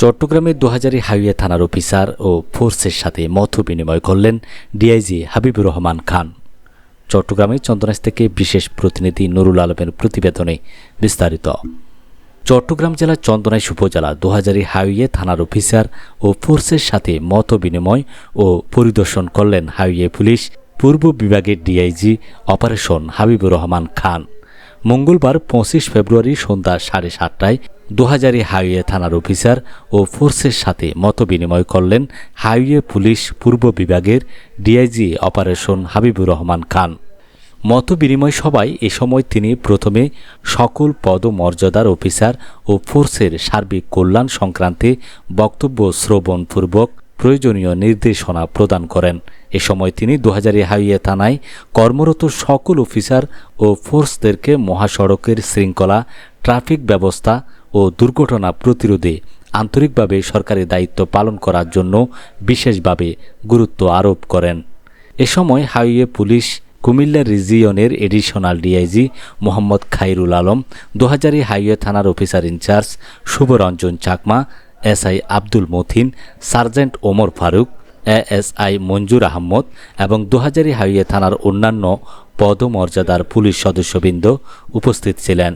চট্টগ্রামের দোহাজারি হাইওয়ে থানার অফিসার ও ফোর্সের সাথে মত বিনিময় করলেন ডিআইজি হাবিবুর রহমান খান। চট্টগ্রামে চন্দনাইশ থেকে বিশেষ প্রতিনিধি নুরুল আলমের প্রতিবেদনে বিস্তারিত। চট্টগ্রাম জেলার চন্দনাইশ উপজেলা দোহাজারি হাইওয়ে থানার অফিসার ও ফোর্সের সাথে মত বিনিময় ও পরিদর্শন করলেন হাইওয়ে পুলিশ, পূর্ব বিভাগের ডিআইজি অপারেশন হাবিবুর রহমান খান। মঙ্গলবার পঁচিশ ফেব্রুয়ারি সন্ধ্যা সাড়ে সাতটায় দোহাজারি হাইওয়ে থানার অফিসার ও ফোর্সের সাথে মত বিনিময় করলেন হাইওয়ে পুলিশ পূর্ব বিভাগের ডিআইজি অপারেশন হাবিবুর রহমান খান। মত বিনিময় সভায় এ সময় তিনি প্রথমে সকল পদমর্যাদার অফিসার ও ফোর্সের সার্বিক কল্যাণ সংক্রান্তে বক্তব্য শ্রবণপূর্বক প্রয়োজনীয় নির্দেশনা প্রদান করেন। এ সময় তিনি দুহাজারি হাইওয়ে থানায় কর্মরত সকল অফিসার ও ফোর্সদেরকে মহাসড়কের শৃঙ্খলা, ট্রাফিক ব্যবস্থা ও দুর্ঘটনা প্রতিরোধে আন্তরিকভাবে সরকারি দায়িত্ব পালন করার জন্য বিশেষভাবে গুরুত্ব আরোপ করেন। এ সময় highway police Comilla রিজিয়নের additional DIG Mohammad Khairul Alam, Dohazari highway থানার officer in charge Shubhoranjan Chakma SI Abdul Mothin, sergeant Omar Faruk, ASI Manjur Ahmad এবং দুহাজারি হাইওয়ে থানার অন্যান্য পদমর্যাদার পুলিশ সদস্যবৃন্দ উপস্থিত ছিলেন।